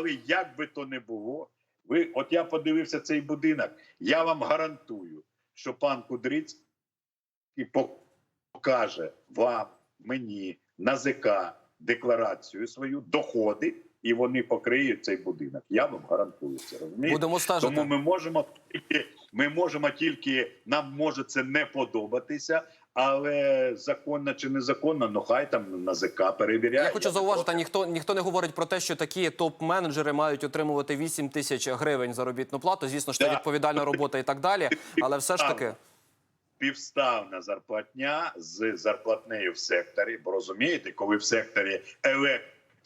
Але як би то не було, ви, от я подивився цей будинок, я вам гарантую, що пан Кудрицький покаже вам, мені, НАЗК декларацію свою, доходи, і вони покриють цей будинок. Я вам гарантую це. Розумієте? Будемо стежити. Тому ми можемо ми можемо тільки, нам може це не подобатися, але законно чи незаконно, ну хай там НАЗК перевіряє. Я хочу зауважити, ніхто ніхто не говорить про те, що такі топ-менеджери мають отримувати 8 тисяч гривень заробітну плату. Звісно, що це відповідальна робота і так далі. Але все ж таки, Півставна зарплатня з зарплатнею в секторі. Бо розумієте, коли в секторі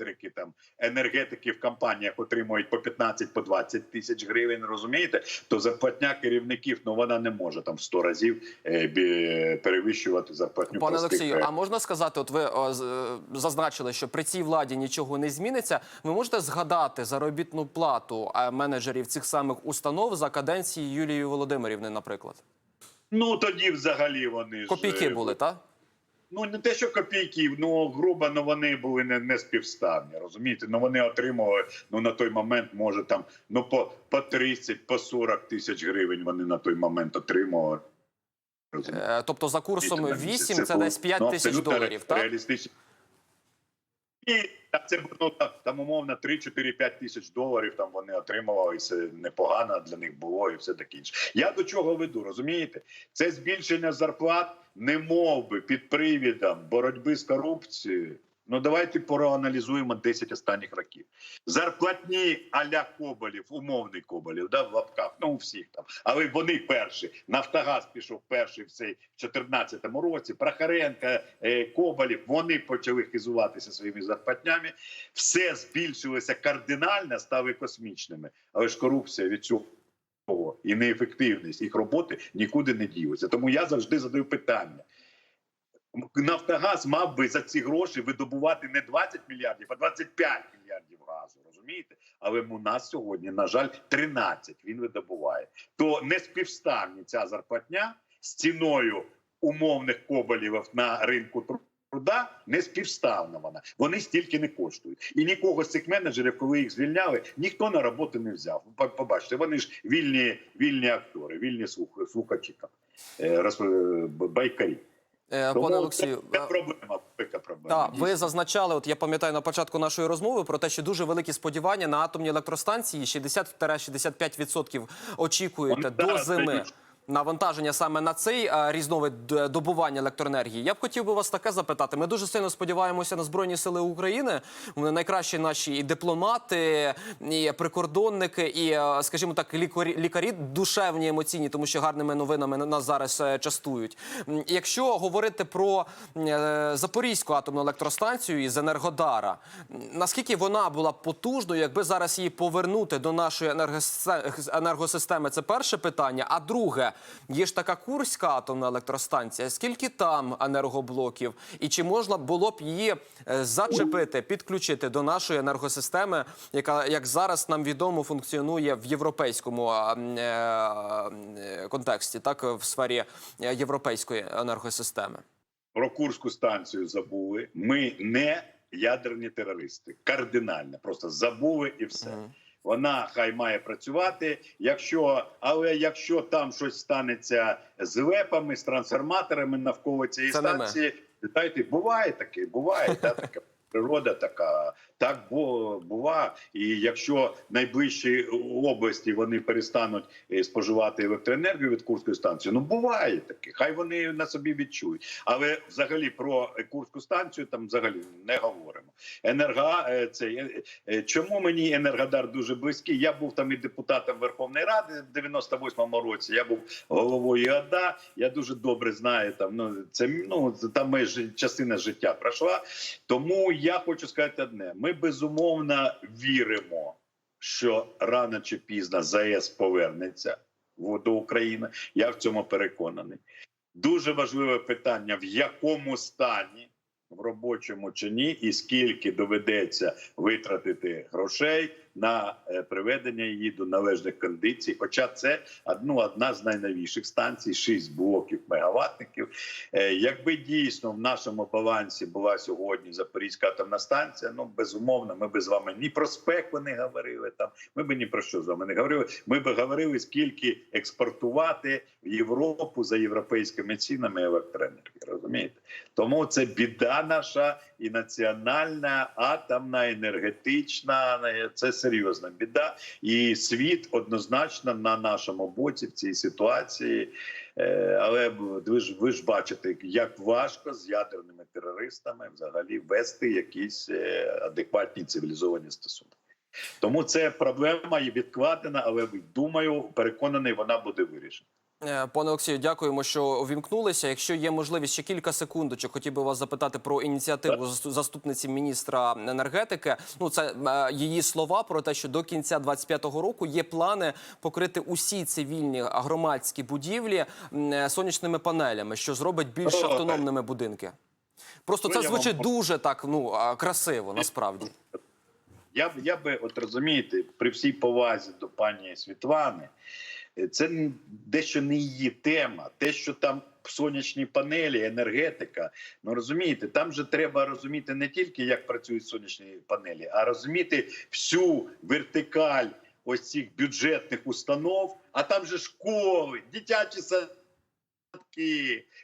електрики, там енергетики в компаніях отримують по 15 по 20 тисяч гривень. Розумієте, то зарплатня керівників ну вона не може там в 100 разів е, перевищувати зарплатню. пане простих, Олексію, а можна сказати, от ви о, е, зазначили, що при цій владі нічого не зміниться. Ви можете згадати заробітну плату е, менеджерів цих самих установ за каденції Юлії Володимирівни, наприклад? Ну тоді взагалі вони ж Копійки е, були, так? Ну не те, що копійки, ну грубо, ну вони були не, не співставні. Розумієте? Ну вони отримували ну на той момент, може там ну по, по 30, по 40 тисяч гривень вони на той момент отримували. Розумієте? Тобто за курсом Це 8 це це десь 5 ну, тисяч доларів, так? Реалістично. І це було там, там умовно 3-4-5 тисяч доларів. Там вони отримували, і це непогано для них було, і все таке інше. Я до чого веду, розумієте? Це збільшення зарплат, не мов би під привідом боротьби з корупцією. Ну давайте проаналізуємо 10 останніх років. Зарплатні аля Коболів, умовний Коболів, да, в лапках, ну у всіх там. Але вони перші. Нафтогаз пішов перший в цей в 14-му році. Прохаренка, е, Коболів, вони почали хизуватися своїми зарплатнями. Все збільшилося кардинально, стали космічними. Але ж корупція від цього і неефективність їх роботи нікуди не ділиться. Тому я завжди задаю питання. Нафтогаз мав би за ці гроші видобувати не 20 мільярдів, а 25 мільярдів газу. Розумієте? Але у нас сьогодні, на жаль, 13 він видобуває. То не співставні ця зарплатня з ціною умовних коболів на ринку труда не співставна вона. Вони стільки не коштують. І нікого з цих менеджерів, коли їх звільняли, ніхто на роботу не взяв. Побачите, вони ж вільні, вільні актори, вільні слух, слухачі там, е, е, байкарі. Е, Пане Олексію, це, це проблема, велика проблема. Так, ви зазначали, от я пам'ятаю на початку нашої розмови про те, що дуже великі сподівання на атомні електростанції 60-65% очікуєте Вони до зими. Навантаження саме на цей різновид добування електроенергії. Я б хотів би вас таке запитати. Ми дуже сильно сподіваємося на збройні сили України. Вони найкращі наші і дипломати, і прикордонники, і, е, скажімо так, лікарі, лікарі душевні, емоційні, тому що гарними новинами нас зараз е, частують. Якщо говорити про е, Запорізьку атомну електростанцію із Енергодара, наскільки вона була потужною, якби зараз її повернути до нашої енергосистеми, це перше питання. А друге, є ж така Курська атомна електростанція. Скільки там енергоблоків, і чи можна було б її е, зачепити, підключити до нашої енергосистеми, яка як зараз нам відомо функціонує в європейському е, е, контексті, так в сфері європейської енергосистеми? Про Курську станцію забули. Ми не ядерні терористи. Кардинально. Просто забули і все. Вона хай має працювати. Якщо, але якщо там щось станеться з лепами, з трансформаторами навколо цієї Це станції, дайте, буває таке, буває та, така природа така. Так бо бува. І якщо найближчі області вони перестануть е, споживати електроенергію від Курської станції, ну буває таке. Хай вони на собі відчують. Але взагалі про Курську станцію там взагалі не говоримо. Енерга е, це е, чому мені Енергодар дуже близький? Я був там і депутатом Верховної Ради в 98-му році. Я був головою АДА. Я дуже добре знаю там. Ну це ну там моя частина життя пройшла. Тому я хочу сказати одне: ми безумовно віримо, що рано чи пізно ЗАЕС повернеться до України. Я в цьому переконаний. Дуже важливе питання: в якому стані в робочому чи ні, і скільки доведеться витратити грошей на е, приведення її до належних кондицій. Хоча це одну одна з найновіших станцій, шість блоків мегаваттників. Е, Якби дійсно в нашому балансі була сьогодні Запорізька атомна станція, ну безумовно, ми б з вами ні про спеку не говорили там. Ми б ні про що з вами не говорили. Ми б говорили, скільки експортувати в Європу за європейськими цінами електроенергії. Розумієте? Тому це біда наша і національна атомна, енергетична. Це серйозна біда, і світ однозначно на нашому боці в цій ситуації. Е, Але ви ж ви ж бачите, як важко з ядерними терористами взагалі вести якісь е, адекватні цивілізовані стосунки. Тому це проблема і відкладена, але думаю, переконаний, вона буде вирішена. Е, Пане Олексію, дякуємо, що увімкнулися. Якщо є можливість ще кілька секундочок, хотів би вас запитати про ініціативу засту- заступниці міністра енергетики. Ну це е, її слова про те, що до кінця 25-го року є плани покрити усі цивільні громадські будівлі е, сонячними панелями, що зробить більш автономними будинки. Просто Ну, це звучить дуже так ну красиво, насправді. Я б я би, от розумієте, при всій повазі до пані Світлани, це дещо не її тема. Те, що там сонячні панелі, енергетика. Ну розумієте, там же треба розуміти не тільки як працюють сонячні панелі, а розуміти всю вертикаль ось цих бюджетних установ. А там же школи, дитячі садки,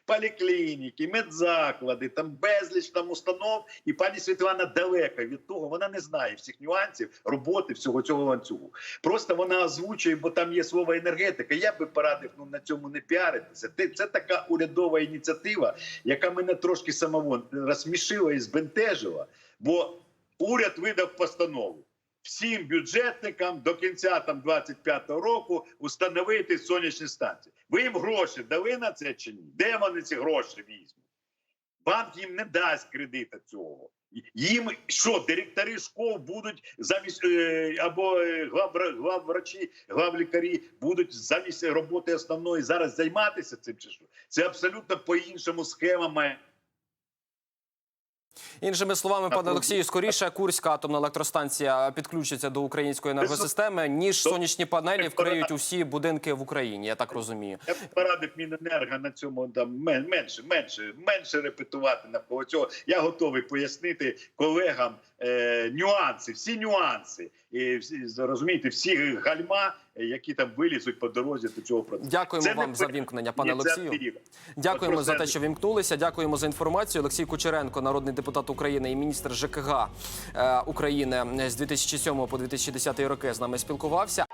поліклініки, медзаклади, там безліч там установ. І пані Світлана далека від того, вона не знає всіх нюансів роботи всього цього ланцюгу. Просто вона озвучує, бо там є слово енергетика. Я би порадив ну, на цьому не піаритися. Це така урядова ініціатива, яка мене трошки самого розсмішила і збентежила. Бо уряд видав постанову. Всім бюджетникам до кінця там 25-го року установити сонячні станції. Ви їм гроші дали на це чи ні? Де вони ці гроші візьмуть? Банк їм не дасть кредита цього. Їм що, директори школ будуть замість е, або е, главврачі, главлікарі будуть замість роботи основної зараз займатися цим чи що? Це абсолютно по-іншому схема має. Іншими словами, пане Олексію, скоріше Курська атомна електростанція підключиться до української енергосистеми, ніж сонячні панелі вкриють усі будинки в Україні. Я так розумію. Я б порадив Міненерго на цьому там менше, менше, менше репетувати на цього. Я готовий пояснити колегам е, нюанси, всі нюанси. І всі розумієте, всі гальма, які там вилізуть по дорозі до цього процесу. Дякуємо Це не вам за вімкнення, пане Олексію. Дякуємо От за те, що вімкнулися. Дякуємо за інформацію. Олексій Кучеренко, народний депутат України і міністр ЖКГ е, України з 2007 по 2010 роки з нами спілкувався.